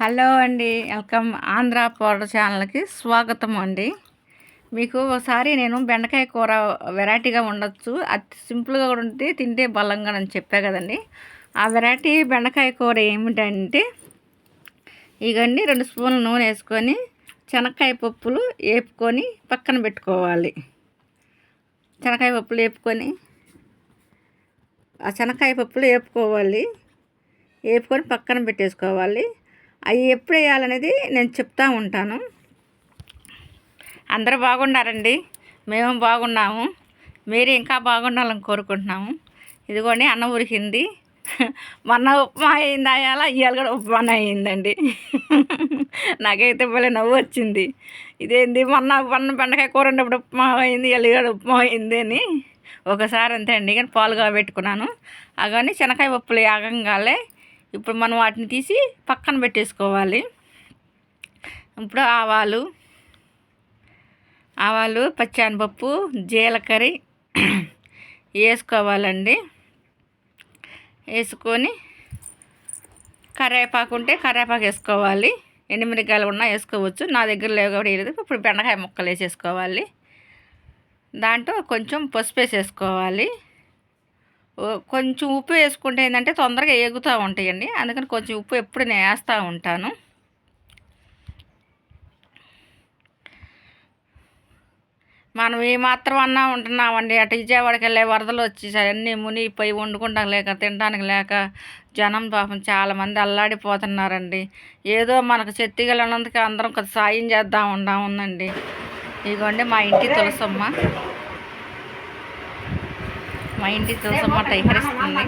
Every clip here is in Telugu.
హలో అండి వెల్కమ్ ఆంధ్ర పౌడర్ ఛానల్కి స్వాగతం అండి. మీకు ఒకసారి నేను బెండకాయ కూర వెరైటీగా ఉండొచ్చు అది సింపుల్గా కూడా ఉంటే తింటే బలంగా అని చెప్పా కదండి. ఆ వెరైటీ బెండకాయ కూర ఏమిటంటే ఇగండి రెండు స్పూన్లు నూనె వేసుకొని శనక్కాయ పప్పులు వేపుకొని పక్కన పెట్టుకోవాలి. శనక్కాయ పప్పులు వేపుకొని ఆ శనక్కాయ పప్పులు వేపుకోవాలి వేపుకొని పక్కన పెట్టేసుకోవాలి. అవి ఎప్పుడు వేయాలనేది నేను చెప్తా ఉంటాను. అందరూ బాగున్నారండి? మేము బాగున్నాము. మీరు ఇంకా బాగుండాలని కోరుకుంటున్నాము. ఇదిగోండి అన్న ఉరికింది మొన్న ఉప్మా అయింది అయ్యాల ఇవాళ కూడా ఉప్మా అయిందండి. నాకైతే భలే నవ్వు వచ్చింది. ఇదేంది? మొన్న మొన్న బెండకాయ కూర ఉన్నప్పుడు ఉప్మా అయింది ఇవాళ కూడా ఉప్మా అయింది అని. ఒకసారి అంతే అండి కానీ పాలుగా పెట్టుకున్నాను అవన్నీ శనకాయ పప్పులు యాగంగాలే ఇప్పుడు మనం వాటిని తీసి పక్కన పెట్టేసుకోవాలి. ఇప్పుడు ఆవాలు ఆవాలు పచ్చానపప్పు జీలకర్ర వేసుకోవాలండి. వేసుకొని కరివేపాకు ఉంటే కరేపాకు వేసుకోవాలి. ఎండుమిరకాయలు ఉన్నా వేసుకోవచ్చు. నా దగ్గర లేవు కాబట్టి వేయలేదు ఇప్పుడు బెండకాయ ముక్కలు వేసేసుకోవాలి. దాంట్లో కొంచెం పసుపు వేసేసుకోవాలి. కొంచెం ఉప్పు వేసుకుంటే ఏంటంటే తొందరగా ఏగుతూ ఉంటాయండి. అందుకని కొంచెం ఉప్పు ఎప్పుడు నేను వేస్తూ ఉంటాను. మనం ఏమాత్రం అన్నా ఉంటున్నామండి అటు విజయవాడకి వెళ్ళే వరదలు వచ్చి అన్నీ మునిగిపోయి వండుకుంటాం లేక తినడానికి లేక జనం పాపం చాలామంది అల్లాడిపోతున్నారండి. ఏదో మనకు చెత్తిగలనందుకు అందరం కొద్ది సాయం చేద్దాం ఉందాముందండి ఇదిగోండి మా ఇంటి తులసమ్మ. మా ఇంటి తులసమ్మ ఇహరిస్తుంది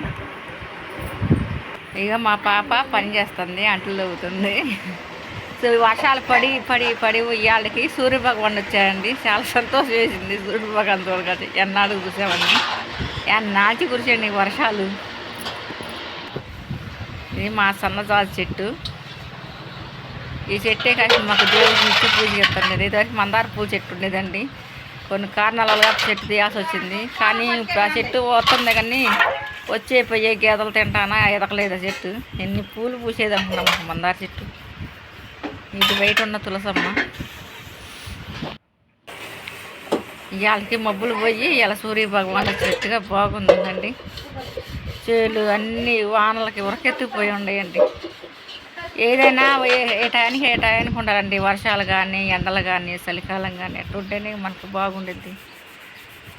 ఇక మా పాప పని చేస్తుంది అంటలు అవుతుంది సో వర్షాలు పడి పడి పడి ఇవాళకి సూర్యభగవాన్ వచ్చాయండి చాలా సంతోషం వేసింది సూర్యభగవాన్ తోడుగా ఎన్నాడు చూసామని ఎన్నాటి కురిసండి వర్షాలు. ఇది మా సన్నజాజి చెట్టు. ఈ చెట్టే కాసి మాకు దేవుడికి నిత్య పూజ చేస్తాం ఇదివరకు మందార పూల చెట్టు ఉండేదండి. కొన్ని కారణాల వల్ల చెట్టు తీయాల్సి వచ్చింది. కానీ ఆ చెట్టు వస్తుంది కానీ వచ్చే పోయే గేదెలు తింటానా? ఎదకలేదు ఆ చెట్టు? ఎన్ని పూలు పూసేది అనుకున్నాం మందార చెట్టు. ఇది బయట ఉన్న తులసమ్మ. ఇవాళకి మబ్బులు పోయి ఇలా సూర్య భగవాన్ చెట్టుగా బాగుందండి. చేలు అన్నీ వానలకి ఉరకెత్తిపోయి ఉన్నాయండి ఏదైనా ఏ టయానికి ఏ టయానికి ఉండాలండి. వర్షాలు కానీ ఎండలు కానీ చలికాలం కానీ ఉంటేనే మనకు బాగుండిద్ది.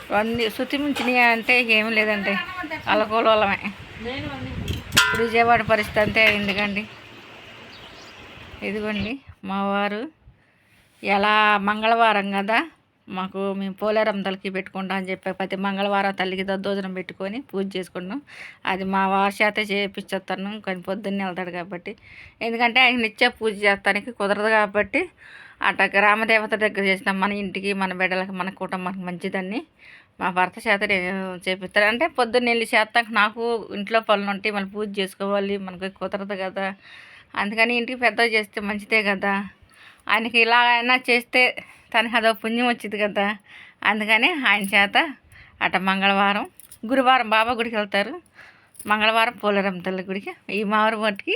శుతి శుతిమించినవి అంటే ఏం లేదండి. అలకోలమే ఇప్పుడు విజయవాడ పరిస్థితి అంతే అయిందికండి ఇదిగోండి మా వారు ఎలా మంగళవారం కదా? మాకు మేము పోలేరం తలకి పెట్టుకుంటాం అని చెప్పి ప్రతి మంగళవారం తల్లికి దద్దోజనం పెట్టుకొని పూజ చేసుకుంటాం అది మా వారి చేత కానీ పొద్దున్నే వెళ్తాడు కాబట్టి. ఎందుకంటే ఆయన నిత్య పూజ చేస్తానికి కుదరదు కాబట్టి అట గ్రామదేవత దగ్గర చేసిన మన ఇంటికి మన బిడ్డలకి మన కుటుంబానికి మంచిదని మా భర్త చేత చేపిస్తాడు అంటే పొద్దున్న వెళ్ళి చేస్తాక నాకు ఇంట్లో పనులు ఉంటాయి మళ్ళీ పూజ చేసుకోవాలి మనకు కుదరదు కదా. అందుకని ఇంటికి పెద్ద చేస్తే మంచిదే కదా. ఆయనకి ఇలా అయినా చేస్తే తనకి అదో పుణ్యం వచ్చింది కదా. అందుకని ఆయన చేత అట మంగళవారం గురువారం బాబా గుడికి వెళ్తారు. మంగళవారం పోలేరమ్మ తల్లి గుడికి. ఈ మారు మట్టుకి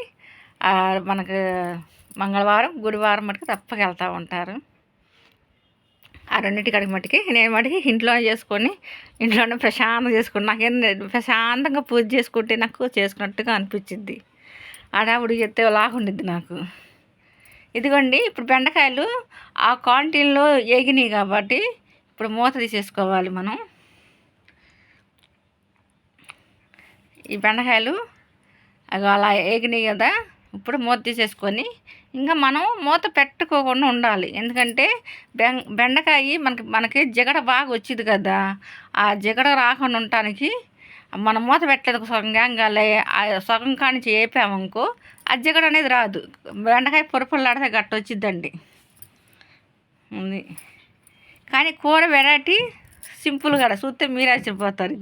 మనకు మంగళవారం గురువారం మటుకు తప్పక వెళ్తూ ఉంటారు. ఆ రెండింటి కడికి మట్టుకి నేను మటుకి ఇంట్లోనే చేసుకొని ఇంట్లోనే ప్రశాంతంగా చేసుకుని నాకేం ప్రశాంతంగా పూజ చేసుకుంటే నాకు చేసుకున్నట్టుగా అనిపించింది ఆడావిడి చెప్తే లాగుండిద్ది నాకు. ఇదిగోండి ఇప్పుడు బెండకాయలు ఆ క్వాంటిటీలో ఎగినాయి కాబట్టి ఇప్పుడు మూత తీసేసుకోవాలి మనం. ఈ బెండకాయలు అవి అలా ఎగినాయి కదా ఇప్పుడు మూత తీసేసుకొని ఇంకా మనం మూత పెట్టుకోకుండా ఉండాలి. ఎందుకంటే బెండకాయ మనకి మనకి జిగడ బాగా వచ్చింది కదా ఆ జిగడ రాకుండా ఉండటానికి మనం మూత పెట్టలేదు సగం సగం కానించి వేపామనుకో అజ్జగడ అనేది రాదు. బెండకాయ పొరపొల్లాడితే గట్ట వచ్చిద్దండి. ఉంది. కానీ కూర వెరైటీ సింపుల్ కూడా చూస్తే మీరు ఆశ్చర్యపోతారు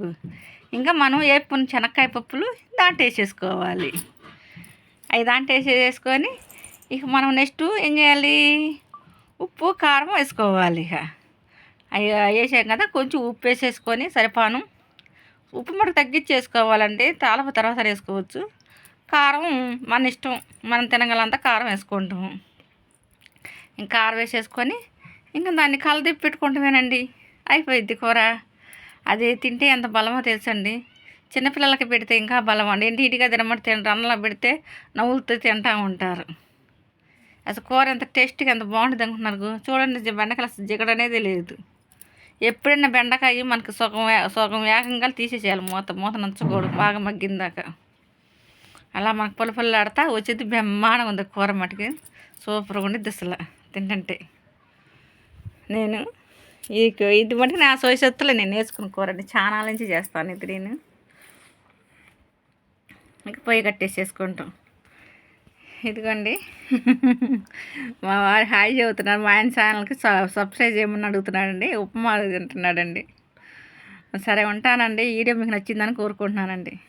ఇంకా మనం వేపుకున్న శనక్కాయ పప్పులు దాంట్లో వేసేసుకోవాలి. అవి దాంట్లో వేసేసుకొని ఇక మనం నెక్స్ట్ ఏం చేయాలి? ఉప్పు కారం వేసుకోవాలి ఇక. అవి వేసాం కదా కొంచెం ఉప్పు వేసేసుకొని సరిపానం. ఉప్పు మటుకు తగ్గించేసుకోవాలండి తాలపు తర్వాత వేసుకోవచ్చు. కారం మన ఇష్టం మనం తినగలంతా కారం వేసుకుంటాం. ఇంకా కారం వేసేసుకొని ఇంకా దాన్ని కలదిప్పి పెట్టుకుంటామేనండి. అయిపోయిద్ది కూర. అది తింటే ఎంత బలమో తెలుసండి. చిన్నపిల్లలకి పెడితే ఇంకా బలం అండి. ఇంటిగా తినమంటే తినరు అన్నంలో పెడితే నవ్వులతో తింటూ ఉంటారు. అసలు కూర ఎంత టేస్ట్గా ఎంత బాగుంటుంది అనుకుంటున్నారు చూడండి జి- అసలు జిగడ అనేది లేదు. ఎప్పుడైనా బెండకాయ మనకి సగం వే- సగం వేగంగా తీసేసేయాలి. మూత మూత నంచుకోడు బాగా మగ్గిందాక. అలా మనకు పుల్ల పుల్ల ఆడతా వచ్చేది బ్రహ్మాండంగా ఉంది కూర మటుకి. సూపర్గా ఉండి అసలు తింటంటే. నేను ఈ ఇది మటుకు నా సోయసత్తులో నేను నేర్చుకున్న కూర అండి చాలా నుంచి చేస్తాను ఇది నేను. ఇంకా పొయ్యి కట్టేసేసుకుంటాం. ఇదిగోండి. మా వారు హాయ్ చెబుతున్నారు మా ఆయన ఛానల్కి స- సబ్స్క్రైబ్ చేయమని అడుగుతున్నాడండి. ఉప్మా తింటున్నాడండి. సరే ఉంటానండి. వీడియో మీకు నచ్చిందని కోరుకుంటున్నానండి.